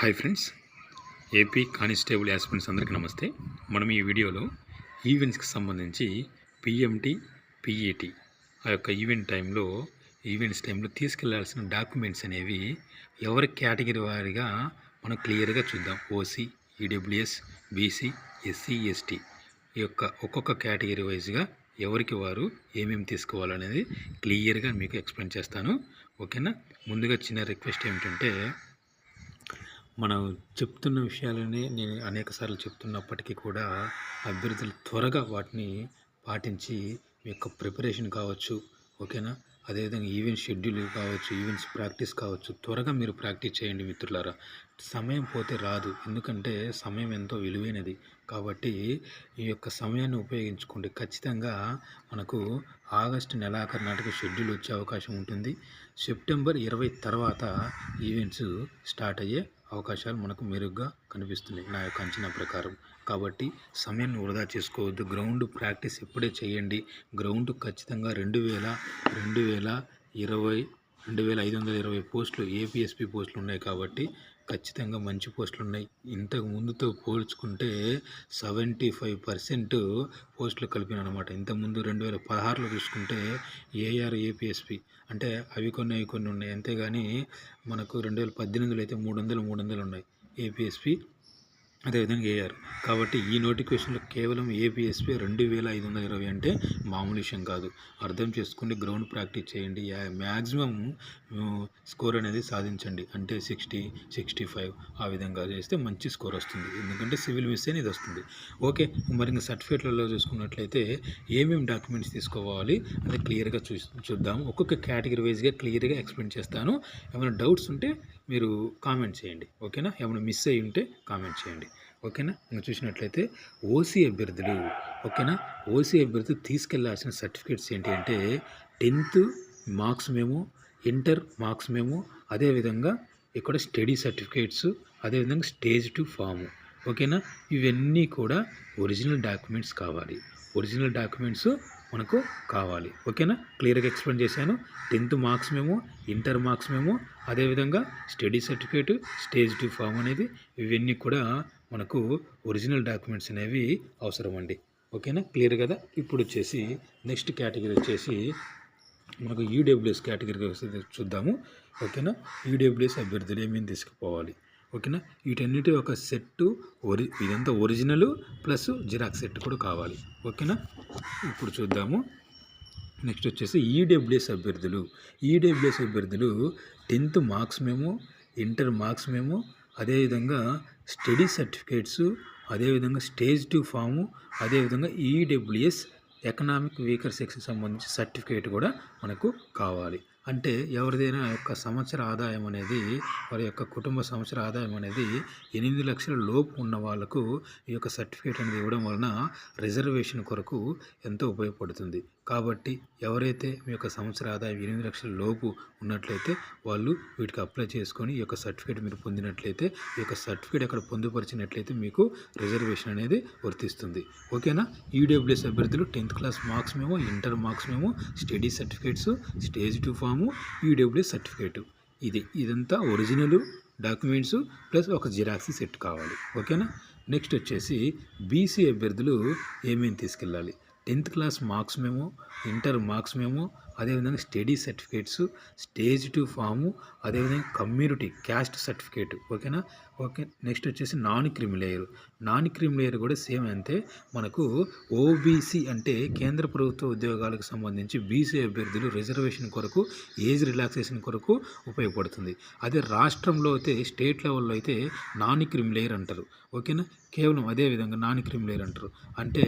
Hi friends AP constable aspirants అందరికీ నమస్తే. మనం ఈ వీడియోలో ఈవెంట్స్కి సంబంధించి పిఎంటి పిఏటి ఆ యొక్క ఈవెంట్ టైంలో ఈవెంట్స్ టైంలో తీసుకెళ్ళాల్సిన డాక్యుమెంట్స్ అనేవి ఎవరి కేటగిరీ వారిగా మనం క్లియర్గా చూద్దాం. OC EWS BC SC ST ఈ యొక్క ఒక్కొక్క కేటగిరీ వైజ్గా ఎవరికి వారు ఏమేమి తీసుకోవాలనేది క్లియర్గా మీకు ఎక్స్ప్లెయిన్ చేస్తాను. ఓకేనా? ముందుగా చిన్న రిక్వెస్ట్ ఏమిటంటే మనం చెప్తున్న విషయాలని నేను అనేక సార్లు చెప్తున్నప్పటికీ కూడా అభ్యర్థులు త్వరగా వాటిని పాటించి మీ యొక్క ప్రిపరేషన్ కావచ్చు ఓకేనా? అదేవిధంగా ఈవెంట్ షెడ్యూల్ కావచ్చు ఈవెంట్స్ ప్రాక్టీస్ కావచ్చు త్వరగా మీరు ప్రాక్టీస్ చేయండి మిత్రులారా. సమయం పోతే రాదు. ఎందుకంటే సమయం ఎంతో విలువైనది. కాబట్టి ఈ యొక్క సమయాన్ని ఉపయోగించుకోండి ఖచ్చితంగా మనకు ఆగస్టు నెలాఖరు నాటికి షెడ్యూల్ వచ్చే అవకాశం ఉంటుంది. సెప్టెంబర్ ఇరవై తర్వాత ఈవెంట్స్ స్టార్ట్ అయ్యే అవకాశాలు మనకు మెరుగ్గా కనిపిస్తున్నాయి నా యొక్క అంచనా ప్రకారం. కాబట్టి సమయాన్ని వృధా చేసుకోవద్దు. గ్రౌండ్ ప్రాక్టీస్ ఎప్పుడే చేయండి. గ్రౌండ్ ఖచ్చితంగా రెండు వేల రెండు వేల ఇరవై రెండు వేల ఐదు వందల ఇరవై పోస్టులు ఏపీఎస్పీ పోస్టులు ఉన్నాయి కాబట్టి ఖచ్చితంగా మంచి పోస్టులు ఉన్నాయి. ఇంతకు ముందుతో పోల్చుకుంటే సెవెంటీ ఫైవ్ పర్సెంట్ పోస్టులు కలిపిన అనమాట ఇంతకుముందు రెండు వేల పదహారులో చూసుకుంటే ఏఆర్ ఏపీఎస్పి అంటే అవి కొన్ని అవి కొన్ని ఉన్నాయి. అంతేగాని మనకు రెండు వేల పద్దెనిమిదిలో అయితే మూడు వందలు మూడు వందలు ఉన్నాయి. ఏపీఎస్పి అదేవిధంగా ఏఆర్ కాబట్టి ఈ నోటిఫికేషన్లో కేవలం ఏపీఎస్పీ రెండు వేల ఐదు వందల ఇరవై అంటే మామూలు విషయం కాదు. అర్థం చేసుకుని గ్రౌండ్ ప్రాక్టీస్ చేయండి. మ్యాక్సిమం స్కోర్ అనేది సాధించండి. అంటే సిక్స్టీ సిక్స్టీ ఫైవ్ ఆ విధంగా చేస్తే మంచి స్కోర్ వస్తుంది. ఎందుకంటే సివిల్ మిస్ అనేది వస్తుంది. ఓకే మరి ఇంకా సర్టిఫికేట్లలో చూసుకున్నట్లయితే ఏమేమి డాక్యుమెంట్స్ తీసుకోవాలి అది క్లియర్గా చూ చూద్దాం. ఒక్కొక్క కేటగిరీ వైజ్గా క్లియర్గా ఎక్స్ప్లెయిన్ చేస్తాను. ఏమైనా డౌట్స్ ఉంటే మీరు కామెంట్ చేయండి ఓకేనా ఏమైనా మిస్ అయ్యి ఉంటే కామెంట్ చేయండి ఓకేనా ఇంకా చూసినట్లయితే ఓసీ అభ్యర్థులు ఓకేనా ఓసీ అభ్యర్థులు తీసుకెళ్ళాల్సిన సర్టిఫికేట్స్ ఏంటి అంటే tenth marks memo inter marks memo అదేవిధంగా ఇక్కడ స్టడీ సర్టిఫికేట్స్ అదేవిధంగా స్టేజ్ టు ఫాము ఓకేనా? ఇవన్నీ కూడా ఒరిజినల్ డాక్యుమెంట్స్ కావాలి. ఒరిజినల్ డాక్యుమెంట్స్ మనకు కావాలి. ఓకేనా? క్లియర్గా ఎక్స్ప్లెయిన్ చేశాను. Tenth marks memo inter marks memo అదేవిధంగా study certificate stage two form అనేది ఇవన్నీ కూడా మనకు ఒరిజినల్ డాక్యుమెంట్స్ అనేవి అవసరం అండి ఓకేనా? క్లియర్ కదా? ఇప్పుడు వచ్చేసి నెక్స్ట్ కేటగిరీ వచ్చేసి మనకు ఈడబ్ల్యూఎస్ కేటగిరీ చూద్దాము. ఓకేనా? ఈడబ్ల్యూఎస్ అభ్యర్థులు ఏమేమి తీసుకుపోవాలి? ఓకేనా? వీటన్నిటి ఒక సెట్ ఒరి ఇదంతా ఒరిజినల్ ప్లస్ జిరాక్స్ సెట్ కూడా కావాలి. ఓకేనా? ఇప్పుడు చూద్దాము. నెక్స్ట్ వచ్చేసి ఈడబ్ల్యూఎస్ అభ్యర్థులు. ఈడబ్ల్యూఎస్ అభ్యర్థులు tenth marks memo inter marks memo అదేవిధంగా స్టడీ సర్టిఫికేట్స్ అదేవిధంగా స్టేజ్ టూ ఫాము అదేవిధంగా ఈడబ్ల్యూఎస్ ఎకనామిక్ వీకర్ సెక్షన్ సంబంధించి సర్టిఫికేట్ కూడా మనకు కావాలి. అంటే ఎవరిదైనా యొక్క సంవత్సర ఆదాయం అనేది వారి యొక్క కుటుంబ సంవత్సర ఆదాయం అనేది ఎనిమిది లక్షల లోపు ఉన్న వాళ్ళకు ఈ యొక్క సర్టిఫికేట్ అనేది ఇవ్వడం వలన రిజర్వేషన్ కొరకు ఎంతో ఉపయోగపడుతుంది. కాబట్టి ఎవరైతే మీ యొక్క సంవత్సర ఆదాయం ఎనిమిది లక్షల లోపు ఉన్నట్లయితే వాళ్ళు వీటికి అప్లై చేసుకొని ఈ యొక్క సర్టిఫికేట్ మీరు పొందినట్లయితే ఈ యొక్క సర్టిఫికేట్ అక్కడ పొందుపరిచినట్లయితే మీకు రిజర్వేషన్ అనేది వర్తిస్తుంది. ఓకేనా ఈడబ్ల్యూఎస్ అభ్యర్థులు tenth class marks memo inter marks memo study certificates stage two form EWS certificate ఇది ఇదంతా ఒరిజినల్ డాక్యుమెంట్స్ ప్లస్ ఒక జిరాక్స్ సెట్ కావాలి. ఓకేనా నెక్స్ట్ వచ్చేసి బీసీ అభ్యర్థులు ఏమేమి తీసుకెళ్ళాలి? Tenth class marks memo inter marks memo అదేవిధంగా study certificates stage two form అదేవిధంగా కమ్యూనిటీ క్యాస్ట్ సర్టిఫికేట్ ఓకేనా? ఓకే నెక్స్ట్ వచ్చేసి non creamy layer non creamy layer కూడా సేమ్ అంతే. మనకు ఓబీసీ అంటే కేంద్ర ప్రభుత్వ ఉద్యోగాలకు సంబంధించి బీసీ అభ్యర్థులు రిజర్వేషన్ కొరకు ఏజ్ రిలాక్సేషన్ కొరకు ఉపయోగపడుతుంది. అదే రాష్ట్రంలో అయితే స్టేట్ లెవెల్లో అయితే నాన్ క్రిమిలేయర్ అంటారు. ఓకేనా? కేవలం అదే విధంగా నాన్ క్రిమిలేయర్ అంటారు. అంటే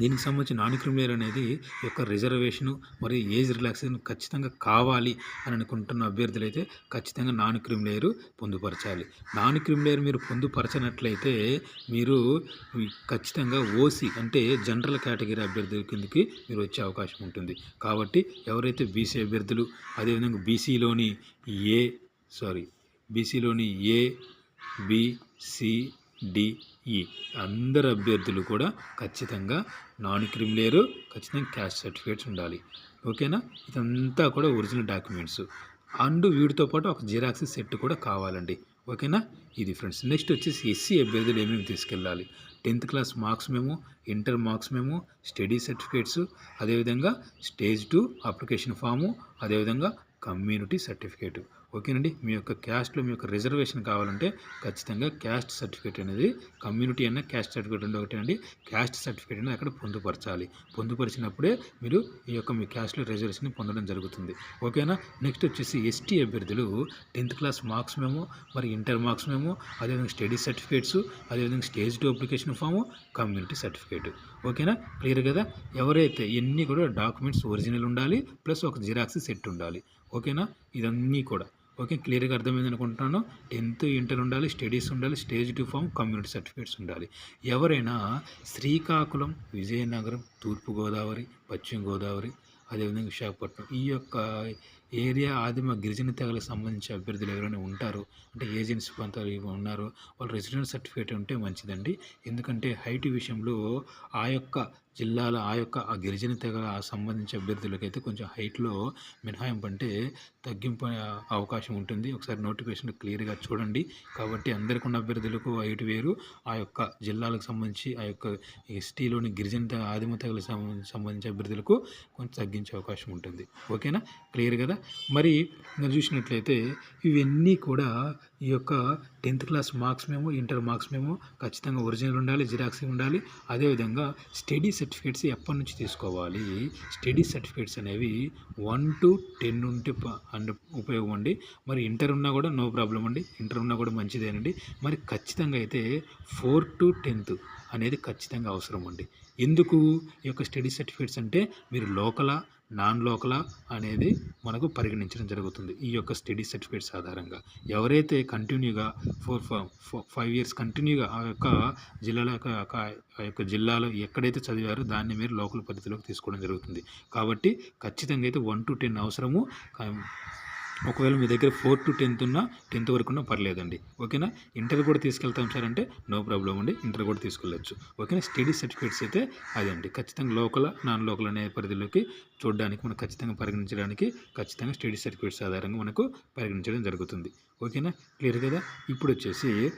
దీనికి సంబంధించి నాన్ క్రిమినల్ అనేది యొక్క రిజర్వేషను మరియు ఏజ్ రిలాక్సేషన్ ఖచ్చితంగా కావాలి అని అనుకుంటున్న అభ్యర్థులు అయితే ఖచ్చితంగా నాన్ క్రిమినల్ పొందుపరచాలి. నాన్ క్రిమిలేయర్ మీరు పొందుపరచనట్లయితే మీరు ఖచ్చితంగా ఓసీ అంటే జనరల్ కేటగిరీ అభ్యర్థుల కిందకి మీరు వచ్చే అవకాశం ఉంటుంది. కాబట్టి ఎవరైతే బీసీ అభ్యర్థులు అదేవిధంగా బీసీలోని ఏ సారీ బీసీలోని ఏ బి ఈ అందరు అభ్యర్థులు కూడా ఖచ్చితంగా నాన్ క్రిమిలేరు ఖచ్చితంగా క్యాస్ట్ సర్టిఫికేట్స్ ఉండాలి. ఓకేనా? ఇదంతా కూడా ఒరిజినల్ డాక్యుమెంట్స్. అండ్ వీటితో పాటు ఒక జిరాక్స్ సెట్ కూడా కావాలండి. ఓకేనా? ఇది ఫ్రెండ్స్ నెక్స్ట్ వచ్చేసి ఎస్సీ అభ్యర్థులు ఏమేమి తీసుకెళ్ళాలి? Tenth class marks memo inter marks memo study certificates అదేవిధంగా స్టేజ్ టూ అప్లికేషన్ ఫాము అదేవిధంగా కమ్యూనిటీ సర్టిఫికేట్. ఓకేనండి? మీ యొక్క క్యాస్ట్లో మీ యొక్క రిజర్వేషన్ కావాలంటే ఖచ్చితంగా క్యాస్ట్ సర్టిఫికేట్ అనేది కమ్యూనిటీ అన్న క్యాస్ట్ సర్టిఫికేట్ అంటే ఒకటేనండి. క్యాస్ట్ సర్టిఫికేట్ అనేది అక్కడ పొందుపరచాలి. పొందుపరిచినప్పుడే మీరు ఈ యొక్క మీ క్యాస్ట్లో రిజర్వేషన్ పొందడం జరుగుతుంది. ఓకేనా? నెక్స్ట్ వచ్చేసి ఎస్టీ అభ్యర్థులు టెన్త్ క్లాస్ మార్క్స్ మేము మరి ఇంటర్ మార్క్స్ మేము అదేవిధంగా స్టడీ సర్టిఫికేట్స్ అదేవిధంగా stage two application form community certificate. ఓకేనా? క్లియర్ కదా? ఎవరైతే ఇవన్నీ కూడా డాక్యుమెంట్స్ ఒరిజినల్ ఉండాలి ప్లస్ ఒక జిరాక్స్ సెట్ ఉండాలి. ఓకేనా? ఇదన్నీ కూడా. ఓకే క్లియర్గా అర్థమైంది అనుకుంటున్నాను. టెన్త్ ఇంటర్ ఉండాలి స్టడీస్ ఉండాలి stage two form community certificates ఉండాలి. ఎవరైనా శ్రీకాకుళం విజయనగరం తూర్పుగోదావరి పశ్చిమ గోదావరి అదేవిధంగా విశాఖపట్నం ఈ యొక్క ఏరియా ఆదిమ గిరిజన తెగలకు సంబంధించిన అభ్యర్థులు ఎవరైనా ఉంటారో? అంటే ఏజెన్సీ ప్రాంతాలు ఉన్నారో? వాళ్ళు రెసిడెంట్ సర్టిఫికేట్ ఉంటే మంచిదండి. ఎందుకంటే హైట్ విషయంలో ఆ యొక్క జిల్లాల ఆ యొక్క ఆ గిరిజన తెగల సంబంధించి అభ్యర్థులకైతే కొంచెం హైట్లో మినహాయింపు అంటే తగ్గింపు అవకాశం ఉంటుంది. ఒకసారి నోటిఫికేషన్ క్లియర్గా చూడండి. కాబట్టి అందరికీ ఉన్న అభ్యర్థులకు ఐటు వేరు. ఆ యొక్క జిల్లాలకు సంబంధించి ఆ యొక్క ఎస్టీలోని గిరిజన తెగ ఆదిమ తెగలకు సంబంధించి సంబంధించిన అభ్యర్థులకు కొంచెం తగ్గించే అవకాశం ఉంటుంది. ఓకేనా? క్లియర్ కదా? మరి నేను చూసినట్లయితే ఇవన్నీ కూడా ఈ యొక్క tenth class marks memo inter marks memo ఖచ్చితంగా ఒరిజినల్ ఉండాలి జిరాక్స్ ఉండాలి. అదేవిధంగా స్టడీ సర్టిఫికేట్స్ ఎప్పటి నుంచి తీసుకోవాలి? స్టడీ సర్టిఫికేట్స్ అనేవి వన్ టు టెన్ ఉంటే ప- అండ్ ఉపయోగం అండి. మరి ఇంటర్ ఉన్నా కూడా నో ప్రాబ్లం అండి. ఇంటర్ ఉన్నా కూడా మంచిదేనండి. మరి ఖచ్చితంగా అయితే ఫోర్ టు టెన్త్ అనేది ఖచ్చితంగా అవసరం అండి. ఎందుకు? ఈ యొక్క స్టడీ సర్టిఫికేట్స్ అంటే మీరు లోకలా నాన్ లోకల్ అనేది మనకు పరిగణించడం జరుగుతుంది. ఈ యొక్క స్టడీ సర్టిఫికేట్స్ ఆధారంగా. ఎవరైతే కంటిన్యూగా ఫోర్ ఫైవ్ ఇయర్స్ కంటిన్యూగా ఆ యొక్క జిల్లాల యొక్క ఆ యొక్క జిల్లాలో ఎక్కడైతే చదివారో దాన్ని మీరు లోకల్ పద్ధతిలోకి తీసుకోవడం జరుగుతుంది. కాబట్టి ఖచ్చితంగా అయితే వన్ టు టెన్ అవసరము ఒకవేళ మీ దగ్గర ఫోర్ టు టెన్త్ ఉన్నా టెన్త్ వరకు ఉన్నా పర్లేదండి. ఓకేనా? ఇంటర్ కూడా తీసుకెళ్తాం సార్ అంటే నో ప్రాబ్లం అండి. ఇంటర్ కూడా తీసుకెళ్ళచ్చు. ఓకేనా? స్టడీ సర్టిఫికేట్స్ అయితే అదండి. ఖచ్చితంగా లోకల్ నాన్ లోకల్ అనే పరిధిలోకి చూడడానికి మనం ఖచ్చితంగా పరిగణించడానికి ఖచ్చితంగా స్టడీ సర్టిఫికేట్స్ ఆధారంగా మనకు పరిగణించడం జరుగుతుంది. ఓకేనా? క్లియర్ కదా? ఇప్పుడు వచ్చేసి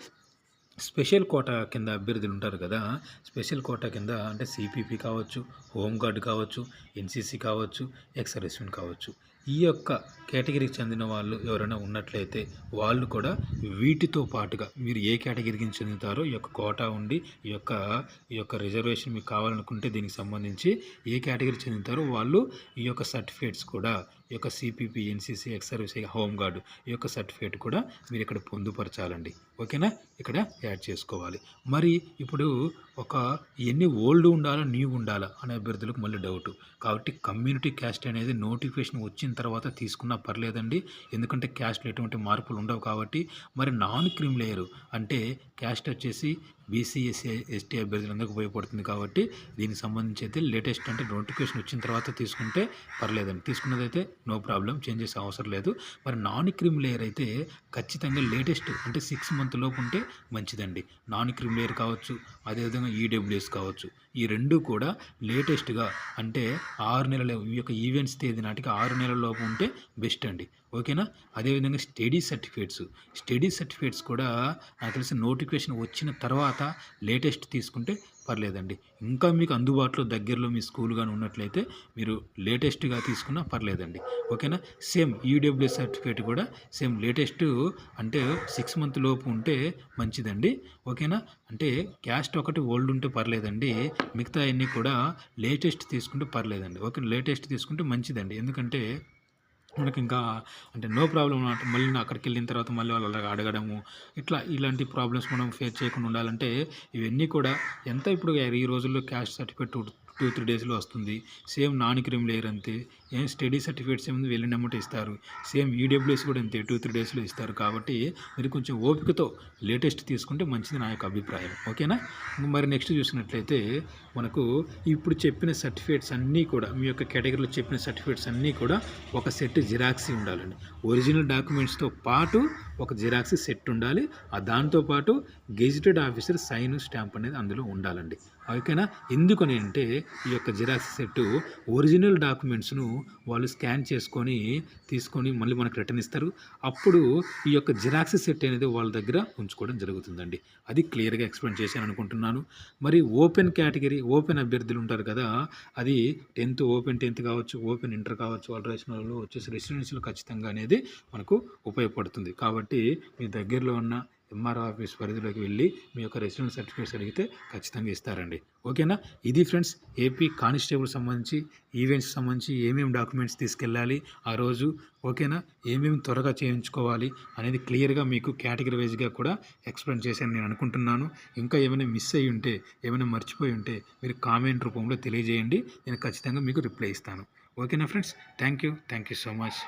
స్పెషల్ కోటా కింద అభ్యర్థులు ఉంటారు కదా స్పెషల్ కోటా కింద అంటే సిపిపి కావచ్చు హోంగార్డ్ కావచ్చు ఎన్సీసీ కావచ్చు ఎక్స్ సర్వీస్మెన్ కావచ్చు. ఈ యొక్క కేటగిరీకి చెందిన వాళ్ళు ఎవరైనా ఉన్నట్లయితే వాళ్ళు కూడా వీటితో పాటుగా మీరు ఏ కేటగిరీకి చెందుతారో ఈ యొక్క కోటా ఉండి ఈ యొక్క ఈ యొక్క రిజర్వేషన్ మీకు కావాలనుకుంటే దీనికి సంబంధించి ఏ కేటగిరీ చెందుతారో వాళ్ళు ఈ యొక్క సర్టిఫికేట్స్ కూడా ఈ యొక్క CPP NCC ex service home guard ఈ యొక్క సర్టిఫికేట్ కూడా మీరు ఇక్కడ పొందుపరచాలండి. ఓకేనా? ఇక్కడ యాడ్ చేసుకోవాలి. మరి ఇప్పుడు ఒక ఎన్ని ఓల్డ్ ఉండాలా న్యూ ఉండాలా అనే అభ్యర్థులకు మళ్ళీ డౌట్ కాబట్టి కమ్యూనిటీ క్యాస్ట్ అనేది నోటిఫికేషన్ వచ్చిన తర్వాత తీసుకున్నా పర్లేదండి. ఎందుకంటే క్యాస్ట్లో ఎటువంటి మార్పులు ఉండవు కాబట్టి. మరి నాన్ క్రీమ్ అంటే క్యాస్ట్ వచ్చేసి బీసీ ఎస్సీ ఎస్టీ అభ్యర్థులందరికీ ఉపయోగపడుతుంది కాబట్టి దీనికి సంబంధించి అయితే లేటెస్ట్ అంటే నోటిఫికేషన్ వచ్చిన తర్వాత తీసుకుంటే పర్లేదండి. తీసుకున్నదైతే నో ప్రాబ్లం చేంజ్ చేసే అవసరం లేదు. మరి నాన్ క్రీమ్ లేయర్ అయితే ఖచ్చితంగా లేటెస్ట్ అంటే సిక్స్ మంత్ లోపు ఉంటే మంచిదండి. నాన్ క్రీమ్ లేయర్ కావచ్చు అదేవిధంగా ఈడబ్ల్యూఎస్ కావచ్చు. ఈ రెండు కూడా లేటెస్ట్గా అంటే ఆరు నెలల ఈ యొక్క ఈవెంట్స్ తేదీ నాటికి ఆరు నెలల లోపు ఉంటే బెస్ట్ అండి. ఓకేనా? అదేవిధంగా స్టడీ సర్టిఫికేట్స్. స్టడీ సర్టిఫికేట్స్ కూడా నాకు తెలిసి నోటిఫికేషన్ వచ్చిన తర్వాత లేటెస్ట్ తీసుకుంటే పర్లేదండి. ఇంకా మీకు అందుబాటులో దగ్గరలో మీ స్కూల్ కానీ ఉన్నట్లయితే మీరు లేటెస్ట్గా తీసుకున్నా పర్లేదండి. ఓకేనా? సేమ్ ఈడబ్ల్యూ సర్టిఫికేట్ కూడా సేమ్ లేటెస్ట్ అంటే సిక్స్ మంత్ లోపు ఉంటే మంచిదండి. ఓకేనా? అంటే క్యాస్ట్ ఒకటి ఓల్డ్ ఉంటే పర్లేదండి. మిగతా అన్నీ కూడా లేటెస్ట్ తీసుకుంటే పర్లేదండి. ఓకే లేటెస్ట్ తీసుకుంటే మంచిదండి. ఎందుకంటే మనకి ఇంకా అంటే నో ప్రాబ్లం అన్నమాట. మళ్ళీ అక్కడికి వెళ్ళిన తర్వాత మళ్ళీ వాళ్ళు అలాగ అడగడము ఇట్లా ఇలాంటి ప్రాబ్లమ్స్ మనం ఫేస్ చేయకుండా ఉండాలంటే ఇవన్నీ కూడా ఎంత ఇప్పుడు ఈ రోజుల్లో క్యాష్ సర్టిఫికేట్ టూ త్రీ డేస్లో వస్తుంది. సేమ్ నాన్ క్రీమ్ లేయర్ అంతే. ఏం స్టడీ సర్టిఫికేట్స్ ఏముంది వెళ్ళిన అమౌంట్ ఇస్తారు. సేమ్ ఈడబ్ల్యూఎస్ కూడా అంతే టూ త్రీ డేస్లో ఇస్తారు కాబట్టి మీరు కొంచెం ఓపికతో లేటెస్ట్ తీసుకుంటే మంచిది నా యొక్క అభిప్రాయం. ఓకేనా? మరి నెక్స్ట్ చూసినట్లయితే మనకు ఇప్పుడు చెప్పిన సర్టిఫికేట్స్ అన్నీ కూడా మీ యొక్క కేటగిరీలో చెప్పిన సర్టిఫికేట్స్ అన్నీ కూడా ఒక సెట్ జిరాక్స్ ఉండాలండి. ఒరిజినల్ డాక్యుమెంట్స్తో పాటు ఒక జిరాక్స్ సెట్ ఉండాలి. ఆ దాంతోపాటు గెజిటెడ్ ఆఫీసర్ సైన్ స్టాంప్ అనేది అందులో ఉండాలండి. ఓకేనా? ఎందుకని అంటే ఈ యొక్క జిరాక్స్ సెట్ ఒరిజినల్ డాక్యుమెంట్స్ను వాళ్ళు స్కాన్ చేసుకొని తీసుకొని మళ్ళీ మనకు రిటర్న్ ఇస్తారు. అప్పుడు ఈ యొక్క జిరాక్స్ సెట్ అనేది వాళ్ళ దగ్గర ఉంచుకోవడం జరుగుతుందండి. అది క్లియర్గా ఎక్స్ప్లెయిన్ చేశాను అనుకుంటున్నాను. మరి ఓపెన్ కేటగిరీ ఓపెన్ అభ్యర్థులు ఉంటారు కదా అది టెన్త్ ఓపెన్ టెన్త్ కావచ్చు ఓపెన్ ఇంటర్ కావచ్చు వాళ్ళ వాళ్ళు వచ్చేసి రెసిడెన్షియల్ ఖచ్చితంగా అనేది మనకు ఉపయోగపడుతుంది. కాబట్టి మీ దగ్గరలో ఉన్న ఎంఆర్ ఆఫీస్ పరిధిలోకి వెళ్ళి మీ యొక్క రెసిడెంట్ సర్టిఫికేట్స్ అడిగితే ఖచ్చితంగా ఇస్తారండి. ఓకేనా? ఇది ఫ్రెండ్స్ ఏపీ కానిస్టేబుల్ సంబంధించి ఈవెంట్స్ సంబంధించి ఏమేమి డాక్యుమెంట్స్ తీసుకెళ్ళాలి ఆ రోజు ఓకేనా? ఏమేమి త్వరగా చేయించుకోవాలి అనేది క్లియర్గా మీకు కేటగిరీ వైజ్గా కూడా ఎక్స్ప్లెయిన్ చేశాను నేను అనుకుంటున్నాను. ఇంకా ఏమైనా మిస్ అయ్యి ఉంటే ఏమైనా మర్చిపోయి ఉంటే మీరు కామెంట్ రూపంలో తెలియజేయండి. నేను ఖచ్చితంగా మీకు రిప్లై ఇస్తాను. ఓకేనా friends? Thank you. Thank you so much.